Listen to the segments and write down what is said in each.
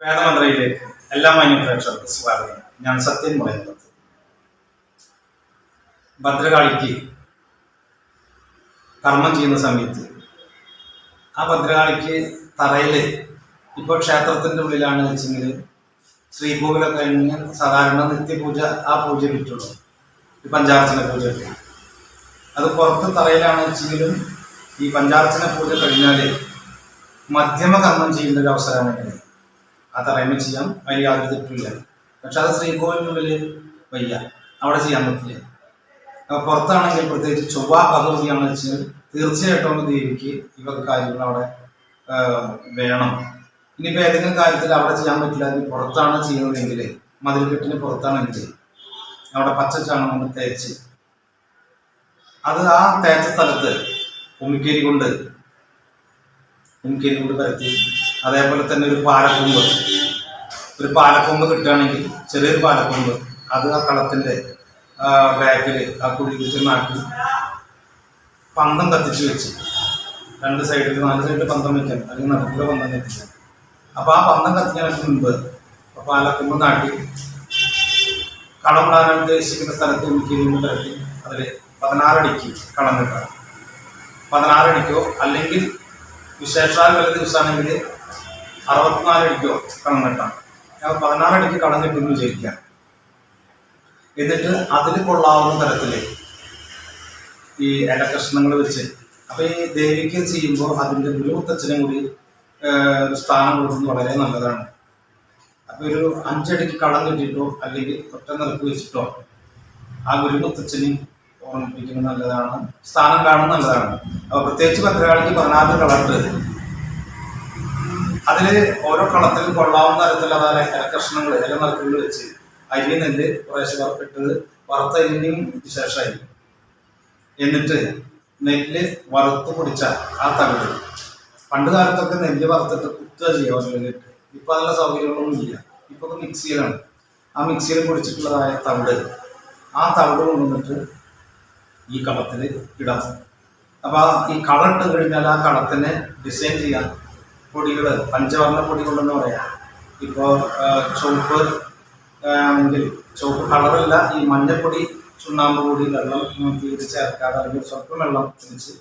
വേദമന്ത്രയിലേക്ക് എല്ലാ മാന്യപ്രേക്ഷകർക്കും സ്വാഗതം. ഞാൻ സത്യൻ മുളയമ്പത്ത് ഭദ്രകാളിക്ക് കർമ്മം ചെയ്യുന്ന സമയത്ത് ആ ഭദ്രകാളിക്ക് തറയിൽ ഇപ്പോൾ ക്ഷേത്രത്തിന്റെ ഉള്ളിലാണ് വെച്ചെങ്കിൽ ശ്രീകോവിലൊക്കെ കഴിഞ്ഞ് സാധാരണ നിത്യപൂജ ആ പൂജ വിറ്റുള്ളൂ ഈ പഞ്ചാർച്ചന പൂജ അത് പുറത്ത് തറയിലാണ് വെച്ചെങ്കിലും ഈ പഞ്ചാർച്ചന പൂജ കഴിഞ്ഞാൽ മധ്യമ കർമ്മം ചെയ്യുന്ന ഒരു അവസരമാണെങ്കിൽ ആ അറേഞ്ച് ചെയ്യാം. അതിന് യാതൊരു തെറ്റില്ല പക്ഷെ അത് ശ്രീകോവിലിനുള്ളിൽ വയ്യ. അവിടെ ചെയ്യാൻ പറ്റില്ല. അപ്പൊ പുറത്താണെങ്കിൽ പ്രത്യേകിച്ച് ചൊവ്വ ഭഗവതിയാണ് വെച്ചാൽ തീർച്ചയായിട്ടും ദേവിക്ക് ഇവർക്ക് കാര്യങ്ങൾ അവിടെ വേണം. ഇനിയിപ്പോൾ ഏതെങ്കിലും കാര്യത്തിൽ അവിടെ ചെയ്യാൻ പറ്റില്ല അതിന് പുറത്താണ് ചെയ്യുന്നതെങ്കിൽ മതിൽക്കെട്ടിന് പുറത്താണെങ്കിൽ അവിടെ പച്ച ചാണകം കൊണ്ട് തേച്ച് അത് ആ തേച്ച സ്ഥലത്ത് ഉമിക്കേരി കൊണ്ട് ഉമിക്കേരി കൊണ്ട് പരത്തി അതേപോലെ തന്നെ ഒരു പാലക്കൊമ്പ്. ഒരു പാലക്കൊമ്പ് കിട്ടുകയാണെങ്കിൽ ചെറിയൊരു പാലക്കൊമ്പ്. അത് ആ കളത്തിന്റെ ബാക്കിൽ ആ കുഴി കുത്തി നാട്ടി പന്തം കത്തിച്ച് വെച്ച്. രണ്ട് സൈഡിൽ നാല് സൈഡിൽ പന്തം വെക്കാൻ. അല്ലെങ്കിൽ നടുക്കിലെ പന്തം കത്തിക്കാൻ. അപ്പോൾ ആ പന്തം കത്തിക്കാനൊക്കെ മുമ്പ് ആ പാലക്കൊമ്പ് നാട്ടി. കളം പ്ലാൻ ഉദ്ദേശിക്കുന്ന സ്ഥലത്ത് ഉമിക്കിരിയുമ്പോൾ പരത്തി അതിൽ പതിനാറടിക്ക് കളം കിട്ടാം. പതിനാറടിക്കോ? അല്ലെങ്കിൽ വിശേഷാൽ വല്ല ദിവസമാണെങ്കിൽ അറുപത്തിനാലടിക്കോ കളം കെട്ടാം ഞാൻ കളം കെട്ടുമെന്ന് വിചാരിക്കാം. എന്നിട്ട് അതിൽ കൊള്ളാവുന്ന തരത്തിൽ ഈ ഇടകഷ്ണങ്ങൾ വെച്ച്. അപ്പോൾ ഈ ദേവിക്ക് ചെയ്യുമ്പോൾ അതിന്റെ ഗുരുമുത്തച്ഛനും കൂടി സ്ഥാനം കൊടുക്കുന്നത് വളരെ നല്ലതാണ്. അപ്പോൾ ഒരു അഞ്ചടിക്ക് കളം കിട്ടിയിട്ടോ അല്ലെങ്കിൽ ഒറ്റ നിറക്ക് വെച്ചിട്ടോ ആ ഗുരുമുത്തച്ഛനെയും ഓർമ്മിപ്പിക്കുന്നത് നല്ലതാണ്. സ്ഥാനം കാണുന്നത് നല്ലതാണ്. അപ്പോൾ പ്രത്യേകിച്ച് ഭദ്രകാളിക്ക് പതിനാറ് കളറുണ്ട് അതിൽ ഓരോ കളത്തിലും കൊള്ളാവുന്ന തരത്തിലുള്ള അതായത് ഇലക്കഷ്ണങ്ങൾ ഇല നിറക്കുകൾ വെച്ച് അരി നെല്ല് കുറേശ്ശെ വറുത്തിട്ട് വറുത്തരിന്റെയും ശേഷമായി. എന്നിട്ട് നെല്ല് വറുത്ത് പൊടിച്ച ആ തകട് പണ്ട് കാലത്തൊക്കെ നെല്ല് വറുത്തിട്ട് കുത്തുക നെല്ലിട്ട് ഇപ്പം അതിനുള്ള സൗകര്യങ്ങളൊന്നും ഇല്ല. ഇപ്പൊ മിക്സിയിലാണ് ആ മിക്സിയിൽ പൊടിച്ചിട്ടുള്ളതായ തവിട്. ആ തവിട് കൊണ്ടുവന്നിട്ട് ഈ കളത്തിൽ ഇടാം അപ്പോൾ ഈ കളർ ഇട്ട് കഴിഞ്ഞാൽ ആ കളത്തിനെ ഡിസൈൻ ചെയ്യാം. പൊടികൾ പഞ്ചവർണ പൊടികളെന്ന് പറയാം. ഇപ്പോൾ ചുവപ്പ് ആണെങ്കിൽ ചുവപ്പ് കളറല്ല ഈ മഞ്ഞപ്പൊടി ചുണ്ണാമ്പ് പൊടി വെള്ളം തിരിച്ച് തീരെ ചേർക്കാതെ അല്ലെങ്കിൽ സ്വല്പം വെള്ളം തിരിച്ച്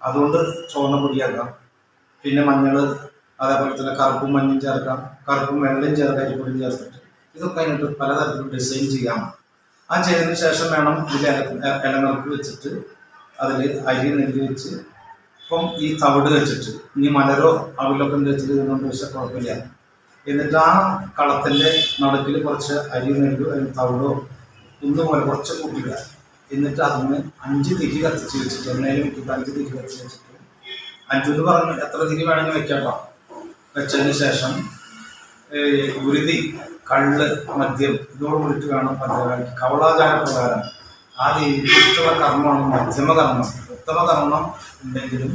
അതുകൊണ്ട് ചുവന്ന പൊടിയാക്കാം. പിന്നെ മഞ്ഞൾ അതേപോലെ തന്നെ കറുപ്പും മഞ്ഞും ചേർക്കാം. കറുപ്പും വെള്ളയും ചേർക്കാം അരിപ്പൊടിയും ചേർത്തിട്ട്. ഇതൊക്കെ അതിനകത്ത് പലതരത്തിലും ഡിസൈൻ ചെയ്യാം. ആ ചെയ്തതിന് ശേഷം വേണം ഇതിൽ ഇല നിറക്കി വെച്ചിട്ട് അതിൽ അരി നെല്ല് വെച്ച് ഇപ്പം ഈ തവിട് വെച്ചിട്ട് ഇനി മലരോ അവിലൊക്കെ വെച്ചിട്ട് ഇതുകൊണ്ട് വെച്ചാൽ കുഴപ്പമില്ല. എന്നിട്ട് ആ കളത്തിന്റെ നടുക്കിൽ കുറച്ച് അരി നെല്ലോ അല്ലെങ്കിൽ തവിടോ ഒന്നും പോലെ കുറച്ച് കൂട്ടുക എന്നിട്ട് അതിന് അഞ്ച് തിരി കത്തിച്ച് വെച്ചിട്ട് എണ്ണയിൽ വിട്ടിട്ട് അഞ്ച് തിരി കത്തിച്ച് വെച്ചിട്ട് അഞ്ചെന്ന് പറഞ്ഞു എത്ര തിരി വേണമെങ്കിൽ വെക്കാട്ടോ വെച്ചതിന് ശേഷം ഉരുതി കള്ള് മദ്യം ഇതോട് കൂടിയിട്ട് വേണം പഞ്ചകാരിക്ക് കവളാചാര പ്രകാരം ആ ഇഷ്ടമുള്ള കർമ്മമാണ് മധ്യമ കർമ്മം ഉത്തമ കർമ്മം ഉണ്ടെങ്കിലും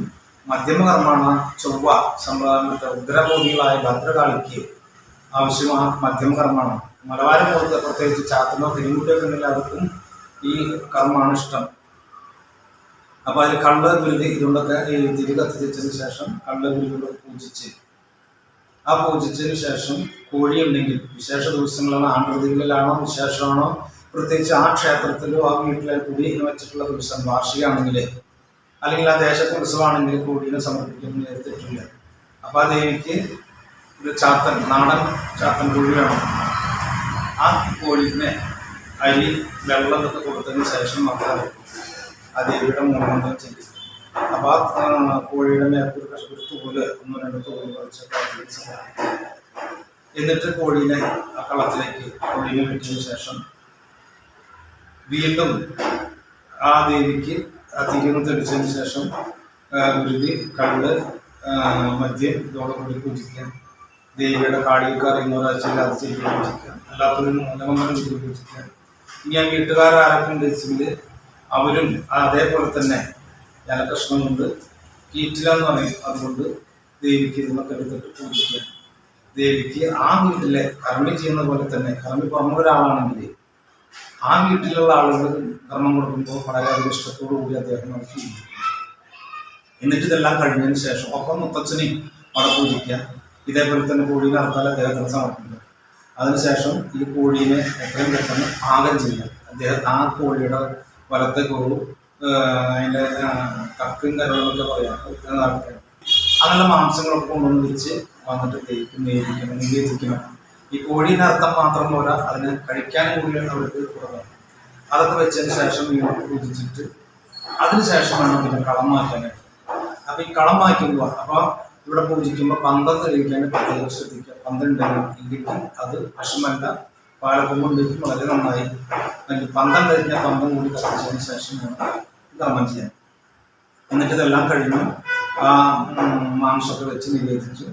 മധ്യമ കർമ്മമാണ് ചൊവ്വ സമ്പ്രദായത്തെ ഉഗ്രബോധികളായ ഭദ്രകാളിക്ക് മധ്യമ കർമ്മമാണ് മലബാരം പോലത്തെ പ്രത്യേകിച്ച് ചാത്തനോ തിരുമുട്ടിയൊക്കെ എല്ലാവർക്കും ഈ കർമ്മമാണ് ഇഷ്ടം. അപ്പോൾ അതിൽ കള്ള ഗുരുതി ഇതുകൊണ്ടൊക്കെ ഈ തിരി കത്തിച്ചതിന് ശേഷം കള്ള ഗുരുതികളെ പൂജിച്ച്. ആ പൂജിച്ചതിന് ശേഷം കോഴി ഉണ്ടെങ്കിൽ വിശേഷ ദിവസങ്ങളാണോ ആണ്ടുകളിലാണോ വിശേഷമാണോ പ്രത്യേകിച്ച് ആ ക്ഷേത്രത്തിലോ ആ വീട്ടിലെ കുടി വെച്ചിട്ടുള്ള ദിവസം വാർഷികമാണെങ്കിൽ അല്ലെങ്കിൽ ആ ദേശത്തെ ഉത്സവമാണെങ്കിൽ കോഴീനെ സമർപ്പിക്കുന്ന എടുത്തിട്ടില്ല അപ്പോൾ ആ ദേവിക്ക് ഒരു ചാത്തൻ നാടൻ ചാത്തൻ കോഴി വേണം. ആ കോഴിനെ അരി വെള്ളം ഇതൊക്കെ കൊടുത്തതിന് ശേഷം മാത്രമേ ആ ദേവിയുടെ മൂന്നെണ്ണം ചെല്ലും അപ്പോൾ ആ കോഴിയുടെ മേത്തൊരു കഷ്ടപ്പെട്ട് തൂൽ ഒന്നോ രണ്ടോ തൂൽ കുറച്ചൊക്കെ എന്നിട്ട് കോഴീനെ ആ കളത്തിലേക്ക് കോഴീനെ വെച്ചതിന് ശേഷം വീണ്ടും ആ ദേവിക്ക് ആ തിരിയുന്ന തെളിച്ചതിന് ശേഷം ഗുരുതി കള്ള് മദ്യം മദ്യം ഇതോടുകൂടി പൂജിക്കാം. ദേവിയുടെ കാടിയൊക്കെ അറിയുന്നവരാഴ്ചയിൽ അത് ചെയ്ത് പൂജിക്കാം. അല്ലാത്തൊരു മൂലമന്ത്രം ചെയ്ത് പൂജിക്കാം. ഇനി ആ വീട്ടുകാരാരൊക്കെ ഉണ്ടെങ്കിൽ അവരും അതേപോലെ തന്നെ ജലകൃഷ്ണം കൊണ്ട് കീറ്റില എന്ന് പറയും. അതുകൊണ്ട് ദേവിക്ക് ഇതൊക്കെ എടുത്തിട്ട് പൂജിക്കാം. ദേവിക്ക് ആ വീട്ടിലെ കർമ്മി ചെയ്യുന്ന പോലെ തന്നെ കർമ്മി പറഞ്ഞ ഒരാളാണെങ്കിൽ ആ വീട്ടിലുള്ള ആളുകൾ കർമ്മം കൊടുക്കുമ്പോൾ വളരെയധികം ഇഷ്ടത്തോടു കൂടി അദ്ദേഹം അത് ചെയ്യും എന്നിട്ട് ഇതെല്ലാം കഴിഞ്ഞതിന് ശേഷം ഒപ്പം മുത്തച്ഛനെയും അവിടെ പൂജിക്കുക. ഇതേപോലെ തന്നെ കോഴീനെ അറുത്താൽ അദ്ദേഹത്തിന് സമർപ്പിക്കുക. അതിനുശേഷം ഈ കോഴീനെ എത്രയും പെട്ടെന്ന് പാകം ചെയ്യാം അദ്ദേഹം ആ കോഴിയുടെ വലത്തെ കുറവ് അതിന്റെ കക്കും കരളൊക്കെ പറയാം. അങ്ങനെ മാംസങ്ങളൊക്കെ കൊണ്ടുവന്ന് വെച്ച് വന്നിട്ട് തേക്കും നേരിക്കണം നിവേദിക്കണം ഈ കോഴീന്റെ അർത്ഥം മാത്രം പോരാ അതിന് കഴിക്കാനും കൂടി അവർക്ക് കുറവാണ് അതൊക്കെ വെച്ചതിന് ശേഷം വീണ്ടും പൂജിച്ചിട്ട് അതിനുശേഷം വേണം പിന്നെ കളം മാറ്റാനായിട്ട്. അപ്പൊ ഈ കളം മാറ്റുമ്പോൾ അപ്പൊ ഇവിടെ പൂജിക്കുമ്പോൾ പന്തം തെളിയിക്കാൻ പ്രത്യേകം ശ്രദ്ധിക്കുക. പന്തുണ്ടെങ്കിൽ ഇല്ലെങ്കിൽ അത് വിഷമല്ല. പാലക്കൊമ്പുണ്ടെങ്കിൽ വളരെ നന്നായി. പന്തം കഴിഞ്ഞ പന്തം കൂടി കത്തിച്ചതിന് ശേഷം വേണം കർമ്മം ചെയ്യാൻ. എന്നിട്ട് ഇതെല്ലാം കഴിഞ്ഞു ആ മാംസമൊക്കെ വെച്ച് നിവേദിച്ചു.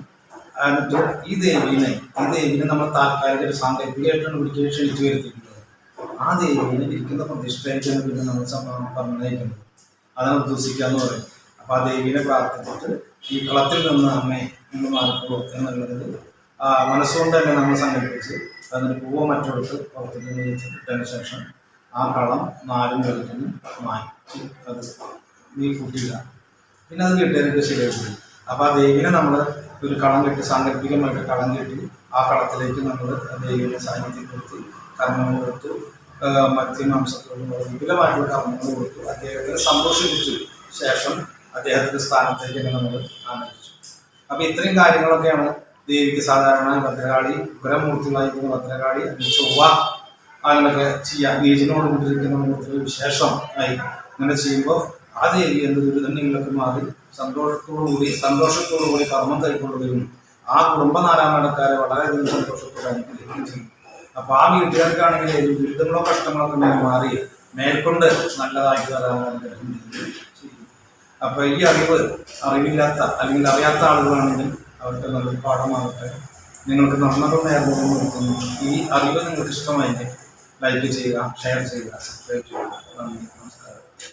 എന്നിട്ട് ഈ ദേവീനെ ഈ ദേവീനെ നമ്മൾ താൽക്കാലിക ഒരു സാങ്കല്പികമായിട്ടാണ് ഇവിടേക്ക് ക്ഷണിച്ചു വരുത്തിയിട്ടുള്ളത്. ആ ദേവീനെ ഇരിക്കുന്ന പ്രതിഷ്ഠയായിട്ടാണ് പിന്നെ നമ്മൾ പറഞ്ഞേക്കുന്നത് അതിനെ ഉദ്ദേശിക്കുക എന്ന് പറയും അപ്പൊ ആ ദേവീനെ പ്രാർത്ഥിച്ചിട്ട് ഈ കളത്തിൽ നിന്ന് അമ്മേ എന്ന് മാറിക്കോളൂ എന്നുള്ളതിൽ ആ മനസ്സുകൊണ്ട് തന്നെ നമ്മൾ സങ്കല്പിച്ച് അതിന് പൂവ മറ്റെടുത്ത് പുറത്തേക്ക് വിളിച്ചിട്ടതിന് ശേഷം ആ കളം നാലും കളിക്കുന്നു മാറ്റി അത് നീ കൂട്ടില്ല പിന്നെ അത് കിട്ടിയതിനൊക്കെ ശരിയായി അപ്പൊ ആ ദേവിനെ നമ്മൾ ഒരു കളം കെട്ടി സാങ്കല്പികമായിട്ട് കളം കെട്ടി ആ കളത്തിലേക്ക് നമ്മൾ ദേവിനെ സാന്നിധ്യപ്പെടുത്തി കർമ്മം കൊടുത്തു ആഹ് വളരെ വിപുലമായിട്ടുള്ള കർമ്മങ്ങൾ കൊടുത്തു. അദ്ദേഹത്തിന് സന്തോഷിപ്പിച്ചു. ശേഷം അദ്ദേഹത്തിന്റെ സ്ഥാനത്തേക്ക് നമ്മൾ ആനയിച്ചു അപ്പൊ ഇത്രയും കാര്യങ്ങളൊക്കെയാണ് ദേവിക്ക് സാധാരണ ഭദ്രകാളി ഉഗ്രമൂർത്തികളായിരിക്കുന്ന ഭദ്രകാളി അല്ലെങ്കിൽ ചൊവ്വ അങ്ങനെയൊക്കെ ചെയ്യാം നീചനോട് കൊണ്ടിരിക്കുന്ന മൂർത്തികൾ വിശേഷം ആയി അങ്ങനെ ചെയ്യുമ്പോൾ ആ ദേവി എന്ത് ദുരിതങ്ങളൊക്കെ മാറി സന്തോഷത്തോടുകൂടി സന്തോഷത്തോടുകൂടി കർമ്മം കൈക്കൊള്ളുകയും ആ കുടുംബനാരായണക്കാരെ വളരെയധികം സന്തോഷത്തോടെ അനുഗ്രഹിക്കുകയും ചെയ്യും. അപ്പൊ ആ വീട്ടുകാർക്കാണെങ്കിൽ ദുരിതങ്ങളോ ഉണ്ടെങ്കിൽ മാറി മേൽക്കൊണ്ട് നല്ലതായിട്ട് അനുഗ്രഹം അപ്പോൾ അപ്പൊ ഈ അറിവ് അറിവില്ലാത്ത അല്ലെങ്കിൽ അറിയാത്ത ആളുകളാണെങ്കിലും അവർക്ക് നല്ലൊരു പാഠമാകട്ടെ. നിങ്ങൾക്ക് നന്മകൾ നേർന്നു കൊടുക്കുന്നു. ഈ അറിവ് നിങ്ങൾക്ക് ഇഷ്ടമായെങ്കിൽ ലൈക്ക് ചെയ്യുക ഷെയർ ചെയ്യുക സബ്സ്ക്രൈബ് ചെയ്യുക.